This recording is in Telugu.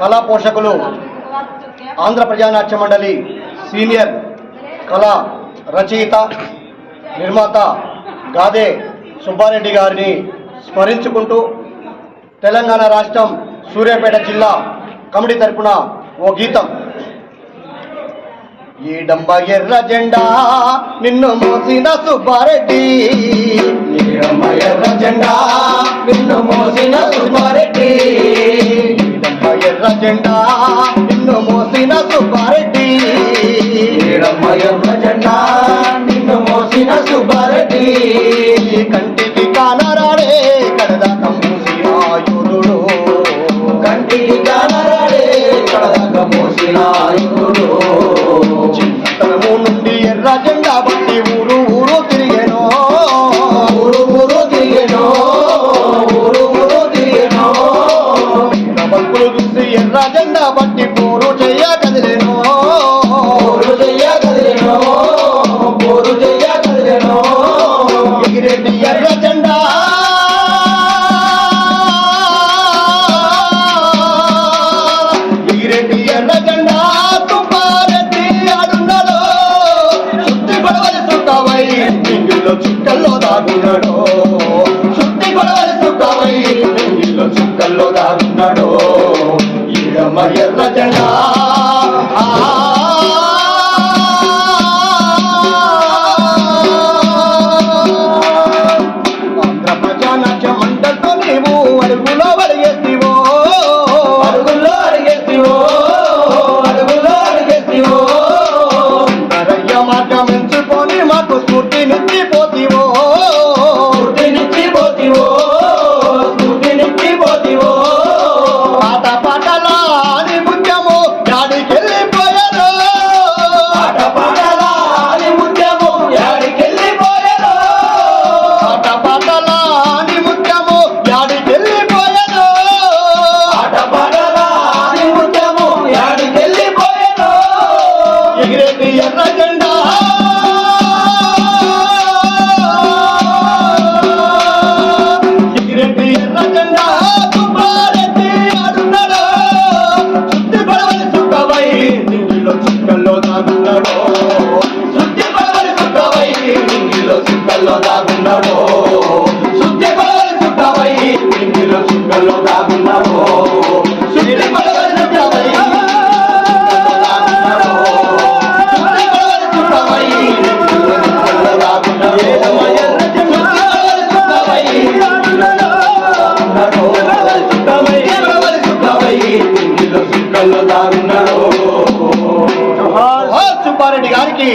కళా పోషకులు ఆంధ్ర ప్రజానాట్య మండలి సీనియర్ కళా రచయిత నిర్మాత గాదే సుబ్బారెడ్డి గారిని స్మరించుకుంటూ తెలంగాణ రాష్ట్రం సూర్యాపేట జిల్లా కమిటీ తరపున ఓ గీతం. ఈ ఎర్ర జెండా నిన్ను మోసిన సుబ్బారెడ్డి. ఎర్ర జెండా నిన్ను మోసిన సుబ్బారెడ్డి. జెండా నిన్ను మోసిన సుబ్బారెడ్డి. ఏడమ్మ ఎర్ర జెండా నిన్ను మోసిన సుబ్బారెడ్డి కంటికి కానరాడే కడదాక మూసిన యోధుడు కంటికి కానరాడే కడదాక మోసిన యోధుడు ఎర్ర జెండా బట్టి పోరు చెయ్య కదిలేనో. పోరు చెయ్య కదిలేనో. పోరు చెయ్య కదిలేనో. ఎగిరెడ్డి ఎర్ర జెండా ఎగిరెడ్డి ఎర్ర జెండా తుమ్మారెడ్డి ఆడున్నాడు చుట్టి పడవలి చుట్టావై నింగిలో చుక్కల్లో దాగున్నాడు చుట్టి పడవలి చుట్టావై నింగిలో చుక్కల్లో దాగున్నాడు మాకు స్ఫూర్తినిచ్చి పోతివో సిక్కల్లో దాగున్నాడో శుద్ధి చుట్టి చుట్టవై చుక్కవై నింగిలో చుక్కల్లో దాగున్నాడు చుట్టి పడవలి చుక్కవై నింగిలో చుక్కల్లో దాగున్నాడు చుట్టి పడవలి पार निगार की।